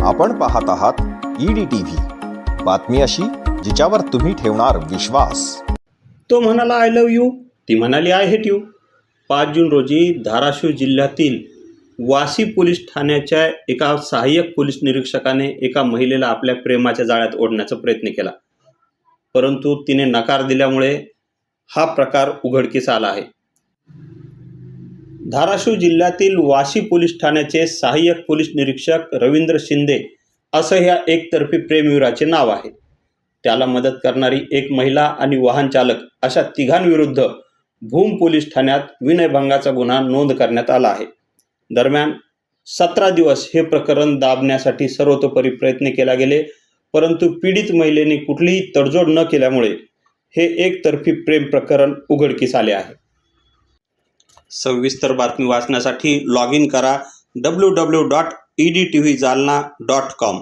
आपण पाहत आहात ईडी टी बातमी अशी जिच्यावर तुम्ही ठेवणार विश्वास. तो म्हणाला आय लव यू ती म्हणाली आय हेट यू पाच जून रोजी धाराशिव जिल्ह्यातील वाशी पोलीस ठाण्याच्या एका सहाय्यक पोलीस निरीक्षकाने एका महिलेला आपल्या प्रेमाच्या जाळ्यात ओढण्याचा प्रयत्न केला. परंतु तिने नकार दिल्यामुळे हा प्रकार उघडकीस आला आहे. धाराशिव जिल्ह्यातील वाशी पोलीस ठाण्याचे सहाय्यक पोलीस निरीक्षक रवींद्र शिंदे असं ह्या एकतर्फी प्रेमवीराचे नाव आहे. त्याला मदत करणारी एक महिला आणि वाहन चालक अशा तिघांविरुद्ध भूम पोलीस ठाण्यात विनयभंगाचा गुन्हा नोंद करण्यात आला आहे. दरम्यान सतरा दिवस हे प्रकरण दाबण्यासाठी सर्वतोपरी प्रयत्न केला गेले परंतु पीडित महिलेने कुठलीही तडजोड न केल्यामुळे हे एकतर्फी प्रेम प्रकरण उघडकीस आले आहे. सविस्तर बातमी वाचण्यासाठी लॉग इन करा W W dot E D T V Jalna dot com